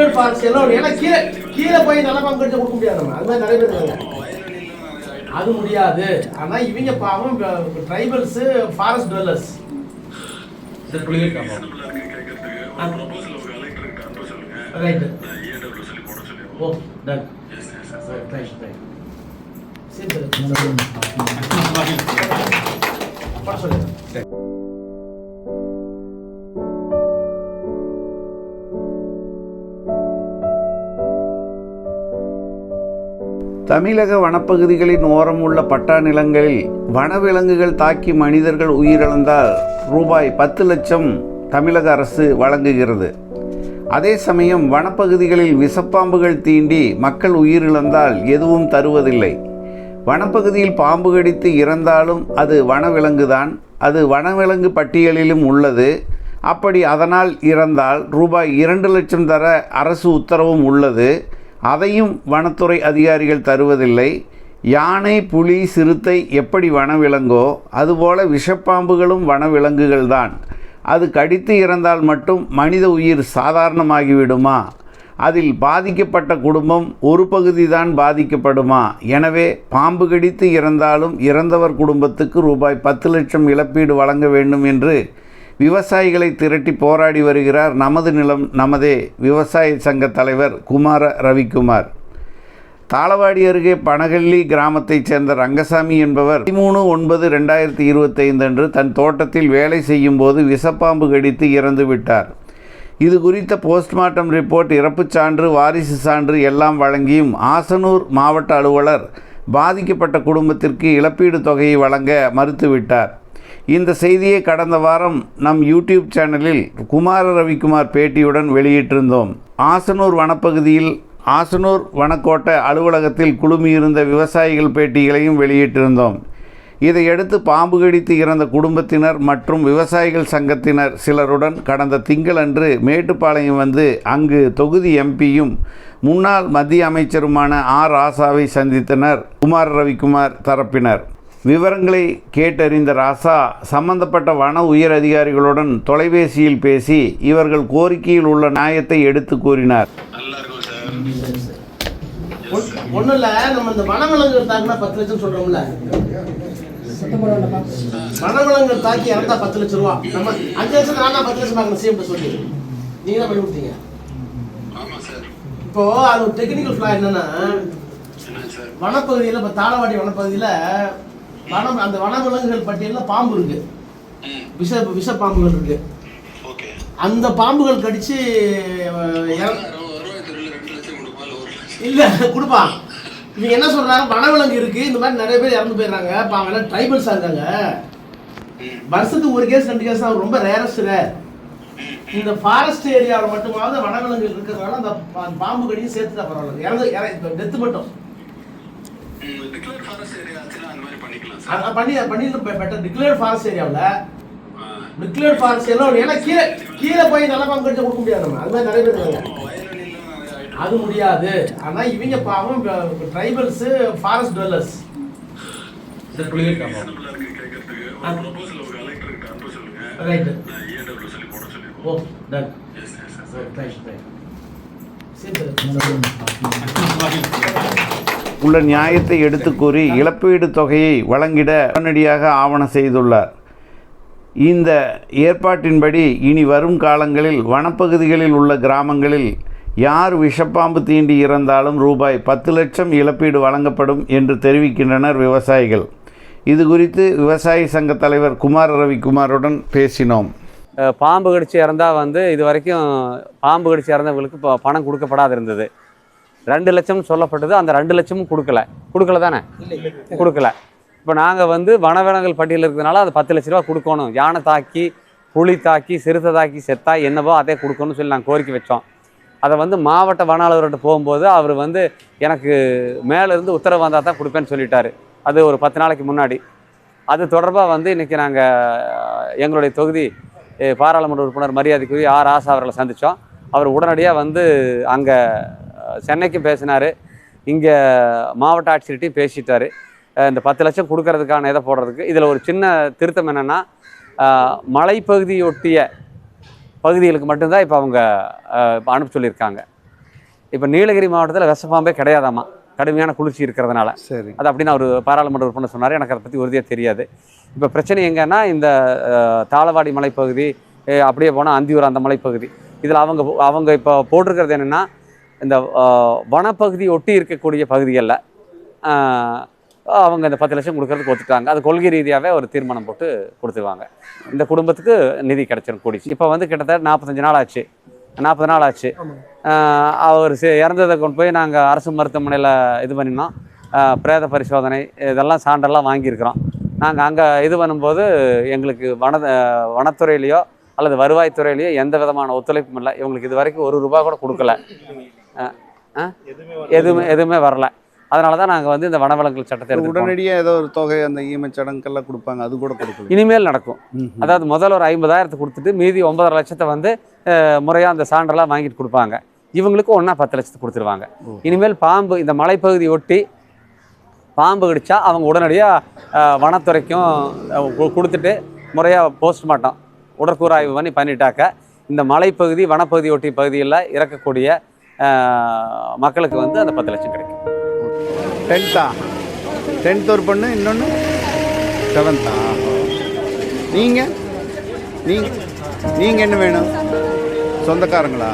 Declared forest எல்லாம் ஏன்னா கீழே கீழே போய் நல்ல பங்கு கடிச்சு கொடுக்க முடியாது நம்ம. அது மாதிரி நிறைய பேர் இருக்காங்க. அது முடியாது. ஆனா இவங்க பாவம் ட்ரைபல்ஸ் ஃபாரஸ்ட் டுவெல்லர்ஸ் சார் புலிகள் right oh done right right சரி சார். அப்புறம் தமிழக வனப்பகுதிகளின் ஓரம் உள்ள பட்டா நிலங்களில் வனவிலங்குகள் தாக்கி மனிதர்கள் உயிரிழந்தால் ரூபாய் பத்து லட்சம் தமிழக அரசு வழங்குகிறது. அதே சமயம் வனப்பகுதிகளில் விஷப்பாம்புகள் தீண்டி மக்கள் உயிரிழந்தால் எதுவும் தருவதில்லை. வனப்பகுதியில் பாம்பு கடித்து இறந்தாலும் அது வனவிலங்குதான். அது வனவிலங்கு பட்டியலிலும் உள்ளது. அப்படி அதனால் இறந்தால் ரூபாய் இரண்டு லட்சம் தர அரசு உத்தரவும் உள்ளது. அதையும் வனத்துறை அதிகாரிகள் தருவதில்லை. யானை புலி சிறுத்தை எப்படி வனவிலங்கோ அதுபோல விஷப்பாம்புகளும் வனவிலங்குகள் தான் அது கடித்து இறந்தால் மட்டும் மனித உயிர் சாதாரணமாகிவிடுமா? அதில் பாதிக்கப்பட்ட குடும்பம் ஒரு பகுதிதான் பாதிக்கப்படுமா? எனவே பாம்பு கடித்து இறந்தாலும் இறந்தவர் குடும்பத்துக்கு ரூபாய் பத்து லட்சம் இழப்பீடு வழங்க வேண்டும் என்று விவசாயிகளை திரட்டி போராடி வருகிறார் நமது நிலம் நமதே விவசாய சங்க தலைவர் குமார ரவிக்குமார். தாளவாடி அருகே பனகல்லி கிராமத்தைச் சேர்ந்த ரங்கசாமி என்பவர் பதிமூணு ஒன்பது ரெண்டாயிரத்தி இருபத்தைந்து அன்று தன் தோட்டத்தில் வேலை செய்யும் போது விஷப்பாம்பு கடித்து இறந்து விட்டார். இது குறித்த போஸ்ட்மார்ட்டம் ரிப்போர்ட் இறப்புச் சான்று வாரிசு சான்று எல்லாம் வழங்கியும் ஆசனூர் மாவட்ட அலுவலர் பாதிக்கப்பட்ட குடும்பத்திற்கு இழப்பீடு தொகையை வழங்க மறுத்துவிட்டார். இந்த செய்தியை கடந்த வாரம் நம் யூடியூப் சேனலில் குமார ரவிக்குமார் பேட்டியுடன் வெளியிட்டிருந்தோம். ஆசனூர் வனப்பகுதியில் ஆசனூர் வனக்கோட்ட அலுவலகத்தில் குழுமியிருந்த விவசாயிகள் பேட்டிகளையும் வெளியிட்டிருந்தோம். இதையடுத்து பாம்பு கடித்து இறந்த குடும்பத்தினர் மற்றும் விவசாயிகள் சங்கத்தினர் சிலருடன் கடந்த திங்களன்று மேட்டுப்பாளையம் வந்து அங்கு தொகுதி எம்பியும் முன்னாள் மத்திய அமைச்சருமான ஆர் ஆசாவை சந்தித்தனர். குமார் ரவிக்குமார் தரப்பினர். விவரங்களை கேட்டறிந்த ராசா சம்பந்தப்பட்ட வன உயர் அதிகாரிகளுடன் தொலைபேசியில் பேசி இவர்கள் கோரிக்கையில் உள்ள நியாயத்தை எடுத்து கூறினார். நல்லா இருக்கும் சார் ஒன்றும் இல்லை நம்ம இந்த வனவிலங்குகள் தாக்குனா பத்து லட்சம் சொல்கிறோம்ல வனவிலங்குகள் தாக்கி இறந்தா பத்து லட்சம் ரூபா. நம்ம அஞ்சு லட்சம் நான் தான் பத்து லட்சம் பார்க்கணும் சிஎம் சொல்லி. நீங்கள் தான் பண்ணி கொடுத்தீங்க? ஆமா சார் இப்போ அது டெக்னிக்கல் ஃப்ளா என்னன்னா வனப்பகுதியில் இப்போ தாளவாடி வனப்பகுதியில் வனம் அந்த வனவிலங்குகள் பட்டியலில் பாம்பு இருக்கு. விஷ விஷ பாம்புகள் இருக்கு. அந்த பாம்புகள் கடிச்சு இல்லை கொடுப்பான் இவங்க என்ன சொல்றாங்க வனவிலங்கு இருக்கு இந்த மாதிரி நிறைய பேர் இறந்து போயிடுறாங்க. இப்போ அவங்க எல்லாம் ட்ரைபல்ஸா இருக்காங்க. வருஷத்துக்கு ஒரு கேஸ் ரெண்டு கேஸ் தான் ரொம்ப ரேரஸ்ட் ரேர் இந்த ஃபாரஸ்ட் ஏரியாவில் மட்டுமாவது வனவிலங்கு இருக்கிறதுனால அந்த பாம்பு கடியும் சேர்த்து தான் பரவாயில்ல. இறந்து இற டெத்து மட்டும். டிக்ளேர் ஃபாரஸ்ட் ஏரியா ஆச்சுன்னா அந்த மாதிரி பண்ணிக்கலாம் சார். பண்ணி பண்ணிட்டு பெட்டர் டிக்ளேர் ஃபாரஸ்ட் ஏரியாவில். டிக்ளேர் ஃபாரஸ்ட் எல்லாம் ஏன்னா கீழே கீழே போய் நல்ல கடிச்சு கொடுக்க முடியாது நம்ம. அது மாதிரி நிறைய பேர் இருக்காங்க. அது முடியாது. ஆனா இவங்க பாவம் ட்ரைபல்ஸ் ஃபாரஸ்ட் டுவெல்லர்ஸ் சார் உள்ள நியாயத்தை எடுத்து கூறி இழப்பீடு தொகையை வழங்கிட உடனடியாக ஆவணம் செய்துள்ளார். இந்த ஏற்பாட்டின்படி இனி வரும் காலங்களில் வனப்பகுதிகளில் உள்ள கிராமங்களில் யார் விஷப்பாம்பு தீண்டி இறந்தாலும் ரூபாய் பத்து லட்சம் இழப்பீடு வழங்கப்படும் என்று தெரிவிக்கின்றனர் விவசாயிகள். இது குறித்து விவசாய சங்க தலைவர் குமார் ரவிக்குமாருடன் பேசினோம். பாம்பு கடிச்சு இறந்தால் வந்து இது வரைக்கும் பாம்பு கடிச்சு இறந்தவங்களுக்கு பணம் கொடுக்கப்படாது இருந்தது ரெண்டு லட்சம் சொல்லப்பட்டது அந்த ரெண்டு லட்சமும் கொடுக்கல. கொடுக்கல தானே? கொடுக்கல. இப்போ நாங்கள் வந்து வனவிலங்குகள் பட்டியலில் இருக்கிறதுனால அது பத்து லட்ச ரூபா கொடுக்கணும். யானை தாக்கி புலி தாக்கி சிறுத்தை தாக்கி செத்தா என்னவோ அதே கொடுக்கணும்னு சொல்லி நாங்கள் கோரிக்கை வச்சோம். அதை வந்து மாவட்ட வன அலுவலர்கிட்ட போகும்போது அவர் வந்து எனக்கு மேலே இருந்து உத்தரவு வந்தால் தான் கொடுப்பேன்னு சொல்லிட்டாரு. அது ஒரு பத்து நாளைக்கு முன்னாடி. அது தொடர்பாக வந்து இன்றைக்கி நாங்கள் எங்களுடைய தொகுதி பாராளுமன்ற உறுப்பினர் மரியாதைக்குரிய ஆர் ஆசா அவர்களை சந்தித்தோம் அவர் உடனடியாக வந்து அங்கே சென்னைக்கும் பேசினார். இங்கே மாவட்ட ஆட்சியர்கிட்டையும் பேசிட்டாரு. இந்த பத்து லட்சம் கொடுக்கறதுக்கான இதை போடுறதுக்கு. இதில் ஒரு சின்ன திருத்தம் என்னென்னா மலைப்பகுதியொட்டிய பகுதிகளுக்கு மட்டும்தான் இப்போ அவங்க அனுப்ப சொல்லியிருக்காங்க. இப்போ நீலகிரி மாவட்டத்தில் விஷப்பாம்பே கிடையாதாம்மா. கடுமையான குளிர்ச்சி இருக்கிறதுனால. சரி. அது அப்படின்னு அவர் பாராளுமன்ற உறுப்பினர் சொன்னார். எனக்கு அதை பற்றி உறுதியாக தெரியாது. இப்போ பிரச்சனை எங்கன்னா இந்த தாளவாடி மலைப்பகுதி அப்படியே போனால் அந்தியூர் அந்த மலைப்பகுதி. இதில் அவங்க அவங்க இப்போ போட்டிருக்கிறது என்னென்னா இந்த வனப்பகுதி ஒட்டி இருக்கக்கூடிய பகுதிகளில் அவங்க இந்த பத்து லட்சம் கொடுக்கறதுக்கு ஒத்துட்டாங்க அது கொள்கை ரீதியாகவே ஒரு தீர்மானம் போட்டு கொடுத்துருவாங்க. இந்த குடும்பத்துக்கு நிதி கிடச்சிரும் கூடிச்சு இப்போ வந்து கிட்டத்தட்ட நாற்பத்தஞ்சு நாள் ஆச்சு. நாற்பது நாள் ஆச்சு. அவர் இறந்ததை கொண்டு போய் நாங்கள் அரசு மருத்துவமனையில் இது பண்ணினோம். பிரேத பரிசோதனை இதெல்லாம் சான்றெல்லாம் வாங்கியிருக்கிறோம். நாங்கள் அங்கே இது பண்ணும்போது எங்களுக்கு வன வனத்துறையிலையோ அல்லது வருவாய்த்துறையிலையோ எந்த விதமான ஒத்துழைப்பும் இல்லை. இவங்களுக்கு இது வரைக்கும் ஒரு ரூபா கூட கொடுக்கல. எதுவுமே எதுவுமே வரல. அதனால தான் நாங்கள் வந்து இந்த வனவிலங்குகள் சட்டத்தை உடனடியாக ஏதோ ஒரு தொகை அந்த ஈமச் சடங்குக்கெல்லாம் கொடுப்பாங்க. அது கூட கொடுக்கல. இனிமேல் நடக்கும். அதாவது முதல்ல ஒரு ஐம்பதாயிரத்தை கொடுத்துட்டு மீதி ஒன்பதரை லட்சத்தை வந்து முறையாக அந்த சான்றெல்லாம் வாங்கிட்டு கொடுப்பாங்க. இவங்களுக்கு ஒன்றா பத்து லட்சத்தை கொடுத்துருவாங்க. இனிமேல் பாம்பு இந்த மலைப்பகுதி ஒட்டி பாம்பு கடிச்சா அவங்க உடனடியாக வனத்துறைக்கும் கொடுத்துட்டு முறையாக போஸ்ட்மார்ட்டம் உடற்கூறாய்வு பண்ணி பண்ணிட்டாக்க இந்த மலைப்பகுதி வனப்பகுதி ஒட்டி பகுதியில் இறக்கக்கூடிய மக்களுக்கு வந்து அந்த பத்து லட்சம் கிடைக்கும். டென்த்தா டென்த் ஒரு பொண்ணு இன்னொன்று செவன்த்தா நீங்கள் நீங்கள் நீங்கள் என்ன வேணும்? சொந்தக்காரங்களா?